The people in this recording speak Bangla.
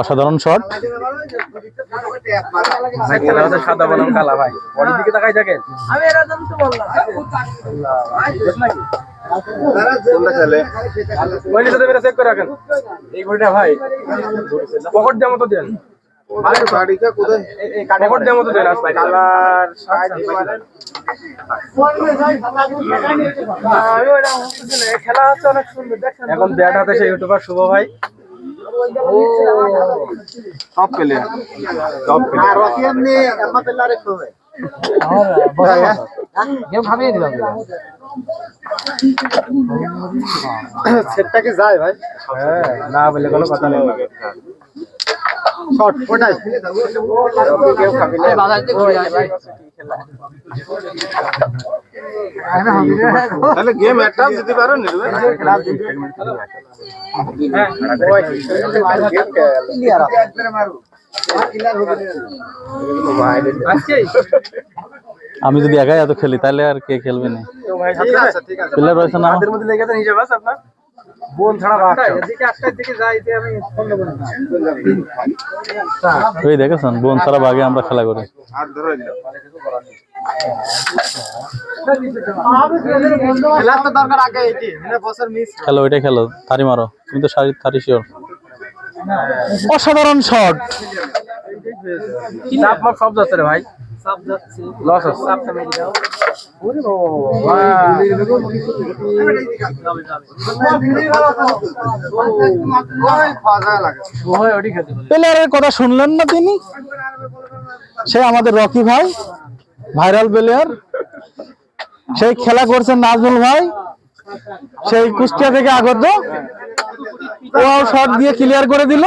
অসাধারণ শট। সাদা বনাম কালা ভাই। বডির দিকে তাকাই থাকেন ওই নিচে চেক করে রাখেন। এই ঘড়িটা ভাই পকেট দেওয়ার মতো দেন। পকেট দেওয়ার মতো দেন আজ ভাই খেলা হচ্ছে অনেক সুন্দর এখন ব্যাট হাতে সেই ইউটিউবার শুভ ভাই। টপ প্লেয়ার টপ প্লেয়ার সেটটাকে যায় ভাই? হ্যাঁ না বলে কোনো কথা নেই। শর্ট ওটাই কেউ খাবি না তাহলে গেম একটা দিতে পারো নি আমি যদি একাই এত খেলি তাহলে আর কে খেলবে না তো ভাই ঠিক আছে ঠিক আছে প্লেয়ার রয়েছে না হাতের মধ্যে লেগে গেছে হিসাব আছে আপনার বোন ছাড়া দেবো ওই দেখেছেন বোন সারা বাগে আমরা খেলা করি। আর ধরে নিল খেলার তো দরকার আগে এটি মানে বছর মিস খেলো ওইটাই খেলো। থারি মারো তুমি তো সারি থারি শিওর। অসাধারণ শট সব যাচ্ছে রে ভাই। লস হচ্ছে প্লেয়ারের কথা শুনলেন না তিনি? সে আমাদের রকি ভাই ভাইরাল প্লেয়ার। সেই খেলা করছেন নাজমুল ভাই। সেই কুষ্টিয়া থেকে আগত। ও শট দিয়ে ক্লিয়ার করে দিল।